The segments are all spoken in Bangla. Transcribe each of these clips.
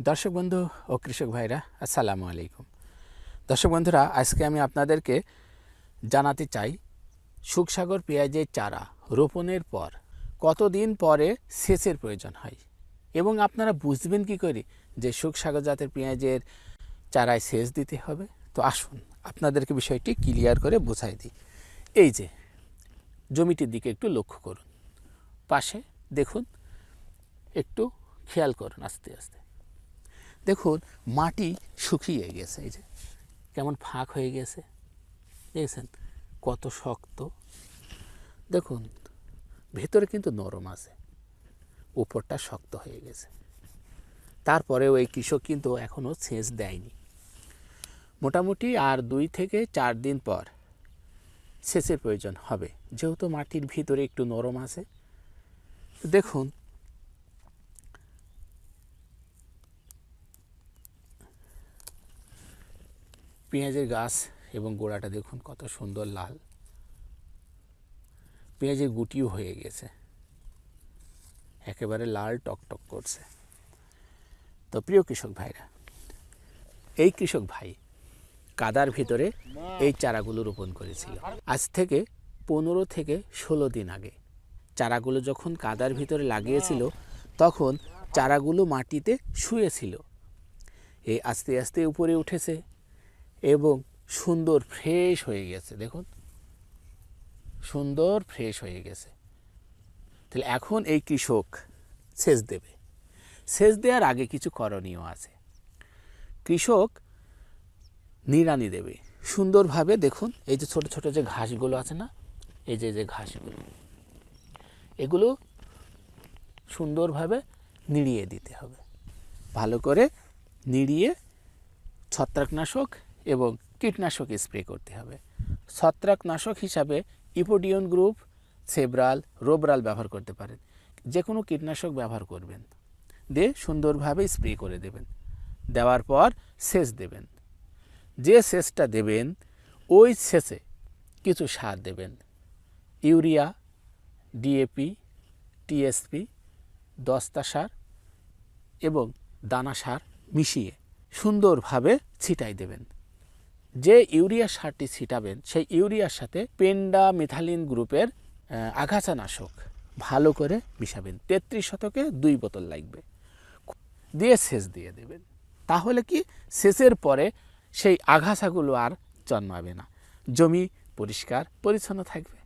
দর্শক বন্ধু ও কৃষক ভাইরা, আসসালামু আলাইকুম। দর্শক বন্ধুরা, আজকে আমি আপনাদেরকে জানাতে চাই, সুখসাগর পেঁয়াজের চারা রোপণের পর কতদিন পরে সেচের প্রয়োজন হয়? এবং আপনারা বুঝবেন কি করে যে সুখসাগর জাতের পেঁয়াজের চারায় সেচ দিতে হবে? তো আসুন, আপনাদেরকে বিষয়টি ক্লিয়ার করে বোঝাই দিই। এই যে, জমিটির দিকে একটু লক্ষ্য করুন। পাশে দেখুন, একটু খেয়াল করুন আস্তে আস্তে। দেখুন, মাটি শুকিয়ে গেছে এই যে। কেমন ফাঁক হয়ে গেছে। দেখছেন? কত শক্ত। দেখুন, ভেতরে কিন্তু নরম আছে। উপরটা শক্ত হয়ে গেছে। তারপরেও এই কৃষক কিন্তু এখনও সেচ দেয়নি। মোটামুটি আর দুই থেকে চার দিন পর সেচের প্রয়োজন হবে। যেহেতু মাটির ভিতরে একটু নরম আছে। দেখুন পেঁয়াজের গাছ এবং গোড়াটা দেখুন কত সুন্দর লাল। পেঁয়াজের গুটিও হয়ে গেছে। একেবারে লাল টকটক করছে। তো প্রিয় কৃষক ভাইরা, এই কৃষক ভাই কাদার ভিতরে এই চারাগুলো রোপণ করেছিল। আজ থেকে পনেরো থেকে ষোলো দিন আগে। চারাগুলো যখন কাদার ভিতরে লাগিয়েছিল, তখন চারাগুলো মাটিতে শুয়েছিল। এই আস্তে আস্তে উপরে উঠেছে। এবং সুন্দর ফ্রেশ হয়ে গেছে, দেখুন। সুন্দর ফ্রেশ হয়ে গেছে। তাহলে এখন এই কৃষক সেচ দেবে। সেচ দেওয়ার আগে কিছু করণীয় আছে। কৃষক নিড়ানি দেবে। সুন্দরভাবে দেখুন, এই যে ছোট ছোট যে ঘাসগুলো আছে না, এই যে যে ঘাসগুলো, এগুলো সুন্দরভাবে নিড়িয়ে দিতে হবে। ভালো করে নিড়িয়ে ছত্রাকনাশক এবং কীটনাশক স্প্রে করতে হবে। ছত্রাকনাশক হিসাবে ইপোডিয়ন গ্রুপ, সেব্রাল, রোবরাল ব্যবহার করতে পারেন। যে কোনো কীটনাশক ব্যবহার করবেন। দিয়ে সুন্দরভাবে স্প্রে করে দেবেন। দেওয়ার পর সেচ দেবেন। যে সেচটা দেবেন, ওই সেচে কিছু সার দেবেন। ইউরিয়া, ডিএপি, টিএসপি, দস্তা সার এবং দানা সার মিশিয়ে সুন্দরভাবে ছিটাই দেবেন। যে ইউরিয়া সারটি ছিটাবেন, সেই ইউরিয়ার সাথে পেন্ডা মিথালিন গ্রুপের আগাছানাশক ভালো করে মিশাবেন। তেত্রিশ শতকে দুই বোতল লাগবে। দিয়ে সেচ দিয়ে দেবেন। তাহলে কি সেচের পরে সেই আগাছাগুলো আর জন্মাবে না। জমি পরিষ্কার, পরিচ্ছন্ন থাকবে।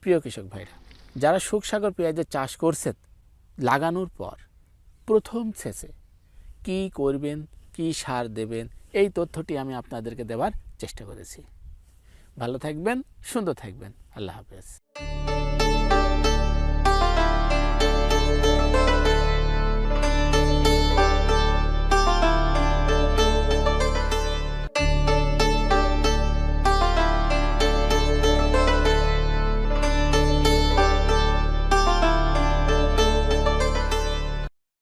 প্রিয় কৃষক ভাইরা, যারা সুখসাগর পেঁয়াজের চাষ করছেন, লাগানোর পর প্রথম সেচে কি করবেন কি সার দেবেন? এই তথ্যটি আমি আপনাদেরকে দেওয়ার চেষ্টা করেছি। ভালো থাকবেন, সুন্দর থাকবেন। আল্লাহ হাফেজ।